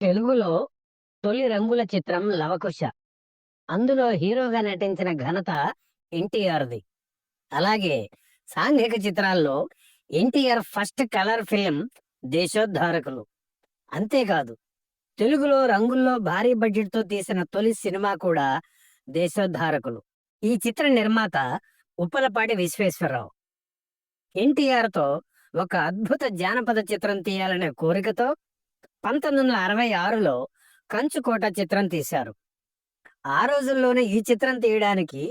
తెలుగులో తొలి రంగుల చిత్రం 'లవకుశ'. అందులో హీరోగా నటించిన ఘనత ఎన్టీఆర్‌ది. అలాగే సాంఘిక చిత్రాల్లో NTR first colour film 'Desoddharakulu'. అంతేకాదు తెలుగులో రంగుల్లో భారీ బడ్జెట్‌తో తీసిన తొలి సినిమా కూడా 'దేశోద్ధారకులు'. ఈ చిత్ర నిర్మాత ఉప్పలపాటి విశ్వేశ్వరరావు. ఎన్టీఆర్‌తో ఒక అద్భుత జానపద చిత్రం తీయాలనే కోరికతో 1966లో 'కంచుకోట' చిత్రం తీశారు. ఆ రోజుల్లోనే ఈ చిత్రం తీయడానికి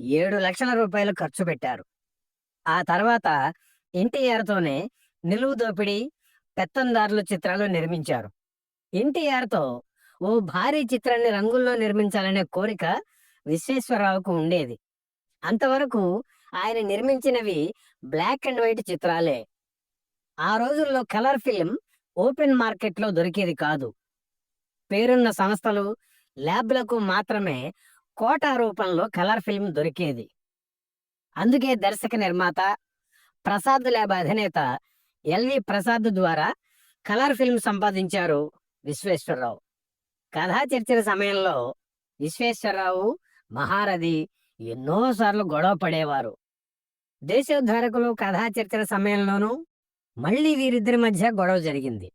ఏడు లక్షల రూపాయలు ఖర్చు పెట్టారు. ఆ తర్వాత ఎన్టీఆర్‌తోనే 'నిలువు దోపిడీ', 'పెత్తందార్లు' చిత్రాలు నిర్మించారు. ఎన్టీఆర్‌తో ఓ భారీ చిత్రాన్ని రంగుల్లో నిర్మించాలనే కోరిక విశ్వేశ్వరరావుకు ఉండేది. అంతవరకు ఆయన నిర్మించినవి బ్లాక్ అండ్ వైట్ చిత్రాలే. ఆ రోజుల్లో కలర్ ఫిల్మ్ ఓపెన్ మార్కెట్‌లో దొరికేది కాదు. పేరున్న సంస్థలు, ల్యాబ్‌లకు మాత్రమే కోటా రూపంలో కలర్ ఫిల్మ్ దొరికేది. అందుకే దర్శక నిర్మాత, ప్రసాద్ ల్యాబ్ అధినేత ఎల్‌వి ప్రసాద్ ద్వారా కలర్ ఫిల్మ్ సంపాదించారు విశ్వేశ్వరరావు. కథా చర్చల సమయంలో విశ్వేశ్వరరావు, మహారథి ఎన్నోసార్లు గొడవ పడేవారు. 'దేశోద్ధారకులు' కథా చర్చల సమయంలోనూ మళ్ళీ వీరిద్దరి మధ్య గొడవ జరిగింది.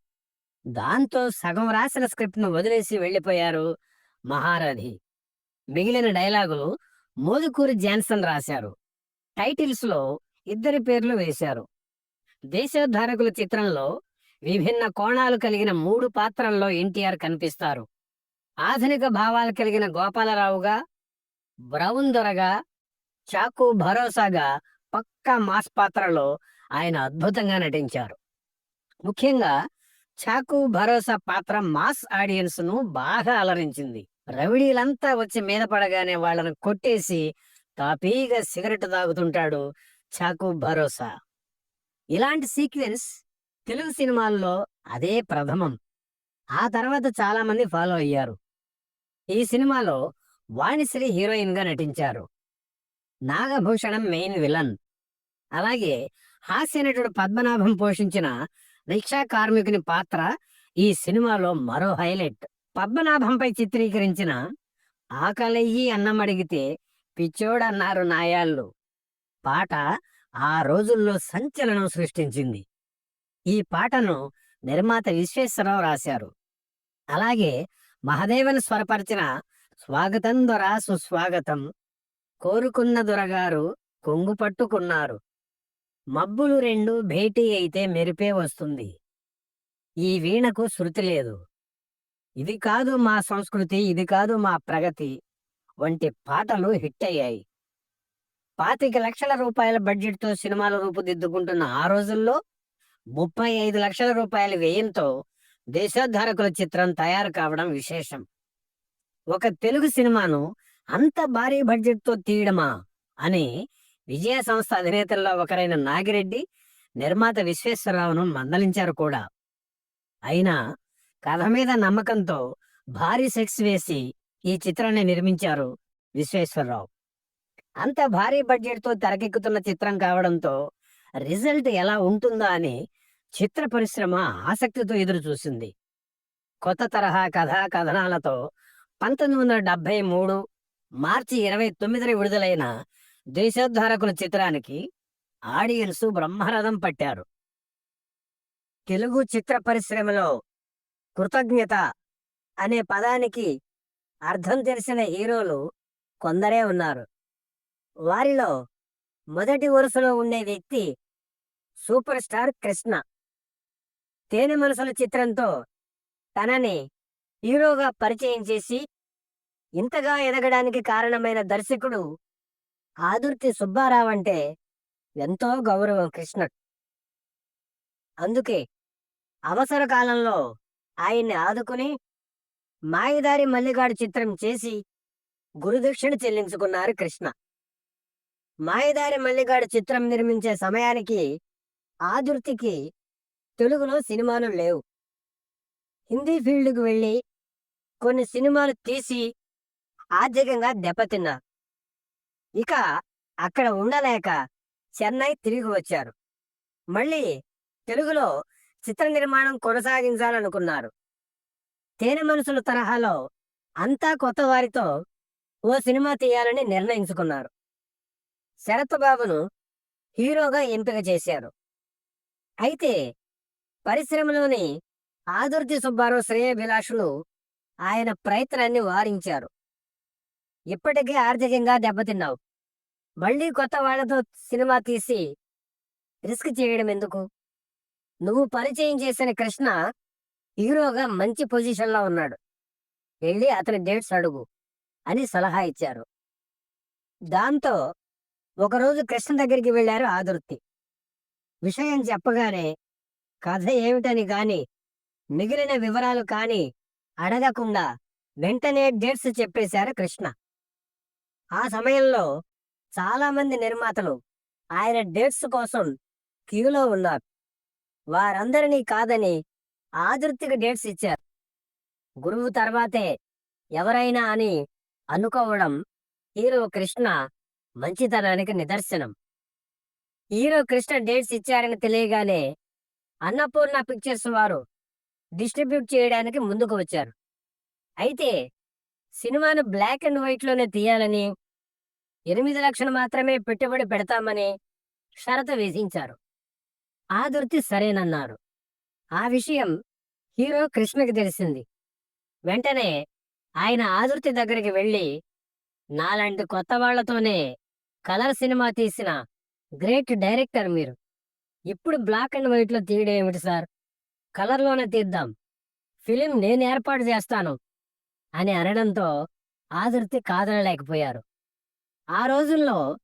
దాంతో సగం రాసిన స్క్రిప్ట్‌ను వదిలేసి వెళ్ళిపోయారు మహారథి. మిగిలిన డైలాగులు మోదుకూరి జాన్సన్ రాశారు. టైటిల్స్‌లో ఇద్దరి పేర్లు వేశారు. దేశోద్ధారకుల చిత్రంలో విభిన్న కోణాలు కలిగిన మూడు పాత్రల్లో ఎన్టీఆర్ కనిపిస్తారు. ఆధునిక భావాలు కలిగిన గోపాలరావుగా, బ్రౌన్ దొరగా, చాకు భరోసాగా పక్కా మాస్ పాత్రలో ఆయన అద్భుతంగా నటించారు. ముఖ్యంగా చాకు భరోసా పాత్ర మాస్ ఆడియన్స్ను బాగా అలరించింది. రవిడీలంతా వచ్చి మీద పడగానే వాళ్ళను కొట్టేసి తాపీగా సిగరెట్ తాగుతుంటాడు చాకు భరోసా. ఇలాంటి సీక్వెన్స్ తెలుగు సినిమాల్లో అదే ప్రథమం. ఆ తర్వాత చాలా మంది ఫాలో అయ్యారు. ఈ సినిమాలో వాణిశ్రీ హీరోయిన్గా నటించారు. Nagabhushanam main villain. అలాగే హాస్య నటుడు పద్మనాభం పోషించిన రిక్షా కార్మికుని పాత్ర ఈ సినిమాలో మరో హైలైట్. పద్మనాభంపై చిత్రీకరించిన 'ఆకలెయ్యి అన్నమడిగితే పిచ్చోడన్నారు నాయాళ్ళు' పాట ఆ రోజుల్లో సంచలనం సృష్టించింది. ఈ పాటను నిర్మాత విశ్వేశ్వరరావు రాశారు. అలాగే మహదేవన్ స్వరపరిచిన 'స్వాగతం దొరా సుస్వాగతం కోరుకున్న దొరగారు కొంగు పట్టుకున్నారు మబ్బులు రెండు భేటీ అయితే మెరిపే వస్తుంది. ఈ వీణకు శృతి లేదు. ఇది కాదు మా సంస్కృతి ఇది కాదు మా ప్రగతి వంటి పాటలు హిట్ అయ్యాయి. పాతిక లక్షల రూపాయల బడ్జెట్‌తో సినిమాలు రూపుదిద్దుకుంటున్న ఆ రోజుల్లో ముప్పై ఐదు లక్షల రూపాయల వ్యయంతో 'దేశోద్ధారకుల' చిత్రం తయారు కావడం విశేషం. ఒక తెలుగు సినిమాను అంత భారీ బడ్జెట్‌తో తీయడమా అని విజయ సంస్థ అధినేతల్లో ఒకరైన నాగిరెడ్డి, నిర్మాత విశ్వేశ్వరరావును మందలించారు కూడా. అయినా కథ మీద నమ్మకంతో భారీ సెక్స్ వేసి ఈ చిత్రాన్ని నిర్మించారు విశ్వేశ్వరరావు. అంత భారీ బడ్జెట్‌తో తెరకెక్కుతున్న చిత్రం కావడంతో రిజల్ట్ ఎలా ఉంటుందా అని చిత్ర పరిశ్రమ ఆసక్తితో ఎదురుచూసింది. కొత్త తరహా కథా కథనాలతో 1973 మార్చి 29న విడుదలైన దేశోద్ధారకుల చిత్రానికి ఆడియన్స్ బ్రహ్మరథం పట్టారు. తెలుగు చిత్ర పరిశ్రమలో 'కృతజ్ఞత' అనే పదానికి అర్థం తెలిసిన హీరోలు కొందరే ఉన్నారు. వారిలో మొదటి వరుసలో ఉండే వ్యక్తి సూపర్ స్టార్ కృష్ణ. 'తేనె మనసుల చిత్రంతో తనని హీరోగా పరిచయం చేసి ఇంతగా ఎదగడానికి కారణమైన దర్శకుడు ఆదుర్తి సుబ్బారావంటే ఎంతో గౌరవం కృష్ణ అందుకే అవసర కాలంలో ఆయన్ని ఆదుకుని 'మాయదారి మల్లిగాడు' చిత్రం చేసి గురుదక్షిణ చెల్లించుకున్నారు కృష్ణ. 'మాయదారి మల్లిగాడు' చిత్రం నిర్మించే సమయానికి ఆదుర్తికి తెలుగులో సినిమాలు లేవు. హిందీ ఫీల్డ్‌కు వెళ్ళి కొన్ని సినిమాలు తీసి ఆర్థికంగా దెబ్బతిన్నారు. ఇక అక్కడ ఉండలేక చెన్నై తిరిగి వచ్చారు. మళ్ళీ తెలుగులో చిత్ర నిర్మాణం కొనసాగించాలనుకున్నారు. తేనె మనుషుల తరహాలో అంతా కొత్త వారితో ఓ సినిమా తీయాలని నిర్ణయించుకున్నారు శరత్ బాబును హీరోగా ఎంపిక చేశారు అయితే పరిశ్రమలోని ఆదుర్తి సుబ్బారావు శ్రేయభిలాషులు ఆయన ప్రయత్నాన్ని వారించారు ఇప్పటికే ఆర్థికంగా దెబ్బతిన్నావు. మళ్ళీ కొత్త వాళ్ళతో సినిమా తీసి రిస్క్ చేయడం ఎందుకు? నువ్వు పరిచయం చేసిన కృష్ణ హీరోగా మంచి పొజిషన్లో ఉన్నాడు. వెళ్ళి అతని డేట్స్ అడుగు అని సలహా ఇచ్చారు. దాంతో ఒకరోజు కృష్ణ దగ్గరికి వెళ్ళారు ఆదుర్తి. విషయం చెప్పగానే కథ ఏమిటని గాని మిగిలిన వివరాలు కాని అడగకుండా వెంటనే డేట్స్ చెప్పేశారు కృష్ణ. ఆ సమయంలో చాలామంది నిర్మాతలు ఆయన డేట్స్ కోసం క్యూలో ఉన్నారు. వారందరినీ కాదని ఆదృతికి డేట్స్ ఇచ్చారు. గురువు తర్వాతే ఎవరైనా అని అనుకోవడం హీరో కృష్ణ మంచితనానికి నిదర్శనం. హీరో కృష్ణ డేట్స్ ఇచ్చారని తెలియగానే అన్నపూర్ణ పిక్చర్స్ వారు డిస్ట్రిబ్యూట్ చేయడానికి ముందుకు వచ్చారు. అయితే సినిమాను బ్లాక్ అండ్ వైట్లోనే తీయాలని ఎనిమిది లక్షలు మాత్రమే పెట్టుబడి పెడతామని షరతు విధించారు. ఆదుర్తి సరేనన్నారు. ఆ విషయం హీరో కృష్ణకి తెలిసింది. వెంటనే ఆయన ఆదుర్తి దగ్గరికి వెళ్ళి నాలాంటి కొత్త వాళ్ళతోనే కలర్ సినిమా తీసిన గ్రేట్ డైరెక్టర్ మీరు. ఇప్పుడు బ్లాక్ అండ్ వైట్లో తీయడం ఏమిటి సార్? కలర్లోనే తీద్దాం. ఫిలిం నేను ఏర్పాటు చేస్తాను అని అనడంతో ఆదుర్తి కాదనలేకపోయారు. ఆ రోజుల్లో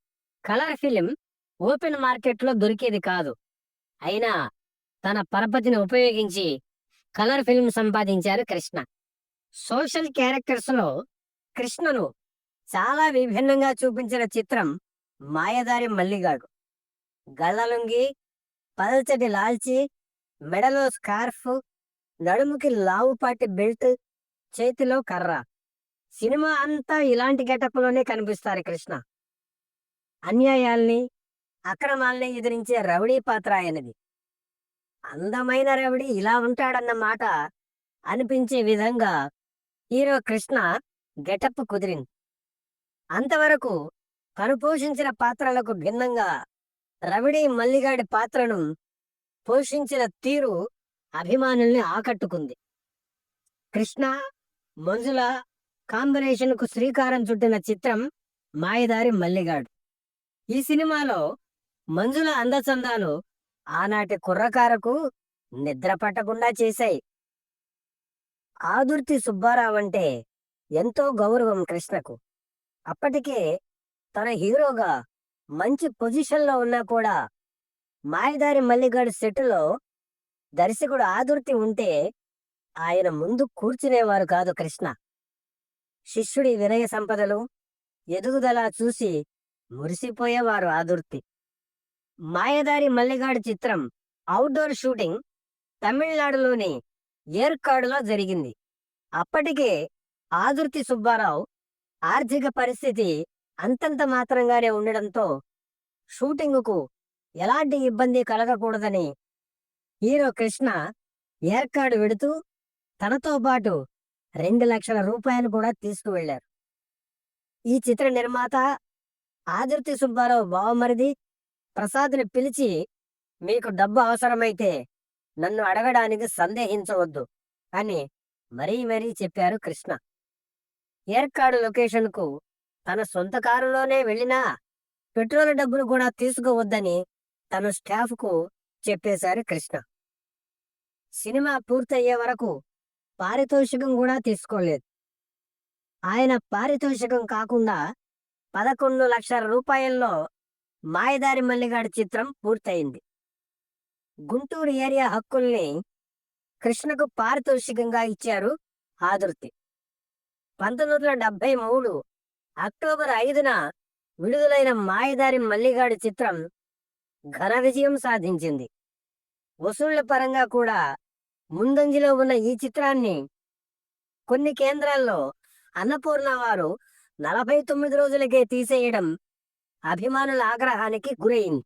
కలర్ ఫిలిం ఓపెన్ మార్కెట్లో దొరికేది కాదు. అయినా తన పరపతిని ఉపయోగించి కలర్ ఫిల్మ్ సంపాదించారు కృష్ణ. సోషల్ క్యారెక్టర్స్లో కృష్ణను చాలా విభిన్నంగా చూపించిన చిత్రం మాయదారి మల్లిగాడు. గళ్ళలుంగి పల్చటి లాల్చి మెడలో స్కార్ఫ్ నడుముకి లావుపాటి బెల్ట్ చేతిలో కర్ర. సినిమా అంతా ఇలాంటి గెటప్లోనే కనిపిస్తారు కృష్ణ. అన్యాయాల్ని అక్రమాల్ని ఎదిరించే రౌడీ పాత్ర ఆయనది. అందమైన రౌడీ ఇలా ఉంటాడన్న మాట అనిపించే విధంగా హీరో కృష్ణ గెటప్ కుదిరింది. అంతవరకు తను పోషించిన పాత్రలకు భిన్నంగా రవిడి మల్లిగాడి పాత్రను పోషించిన తీరు అభిమానుల్ని ఆకట్టుకుంది. కృష్ణ మంజుల కాంబినేషన్కు శ్రీకారం చుట్టిన చిత్రం మాయదారి మల్లిగాడు. ఈ సినిమాలో మంజుల అందచందాలు ఆనాటి కుర్రకారకు నిద్ర పట్టకుండా చేశాయి. ఆదుర్తి సుబ్బారావు అంటే ఎంతో గౌరవం కృష్ణకు. అప్పటికే తన హీరోగా మంచి పొజిషన్లో ఉన్నా కూడా మాయదారి మల్లిగాడు సెట్టులో దర్శకుడు ఆదుర్తి ఉంటే ఆయన ముందు కూర్చునేవారు కాదు కృష్ణ. శిష్యుడి వినయ సంపదలు ఎదుగుదల చూసి మురిసిపోయేవారు ఆదుర్తి. మాయదారి మల్లిగాడు చిత్రం అవుట్డోర్ షూటింగ్ తమిళనాడులోని ఏర్కాడులో జరిగింది. అప్పటికే ఆదుర్తి సుబ్బారావు ఆర్థిక పరిస్థితి అంతంత మాత్రంగానే ఉండడంతో షూటింగుకు ఎలాంటి ఇబ్బంది కలగకూడదని హీరో కృష్ణ ఏర్కాడు వెడుతూ తనతో పాటు రెండు లక్షల రూపాయలు కూడా తీసుకువెళ్ళారు ఈ చిత్ర నిర్మాత ఆదిర్తి సుబ్బారావు బావమరిది ప్రసాద్ని పిలిచి మీకు డబ్బు అవసరమైతే నన్ను అడగడానికి సందేహించవద్దు అని మరీ మరీ చెప్పారు కృష్ణ. ఏర్కాడు లొకేషన్కు తన సొంత కారులోనే వెళ్ళినా పెట్రోల్ డబ్బులు కూడా తీసుకోవద్దని తన స్టాఫ్కు చెప్పేశారు కృష్ణ. సినిమా పూర్తయ్యే వరకు పారితోషికం కూడా తీసుకోలేదు. ఆయన పారితోషికం కాకుండా పదకొండు లక్షల రూపాయల్లో మాయదారి మల్లిగాడి చిత్రం పూర్తయింది. గుంటూరు ఏరియా హక్కుల్ని కృష్ణకు పారితోషికంగా ఇచ్చారు ఆదుర్తి. పంతొమ్మిది వందల డెబ్బై మూడు అక్టోబర్ ఐదున విడుదలైన మాయదారి మల్లిగాడి చిత్రం ఘన విజయం సాధించింది. వసూళ్ళ పరంగా కూడా ముందంజలో ఉన్న ఈ చిత్రాన్ని కొన్ని కేంద్రాల్లో అన్నపూర్ణ వారు నలభై తొమ్మిది రోజులకే తీసేయడం అభిమానుల ఆగ్రహానికి గురైంది.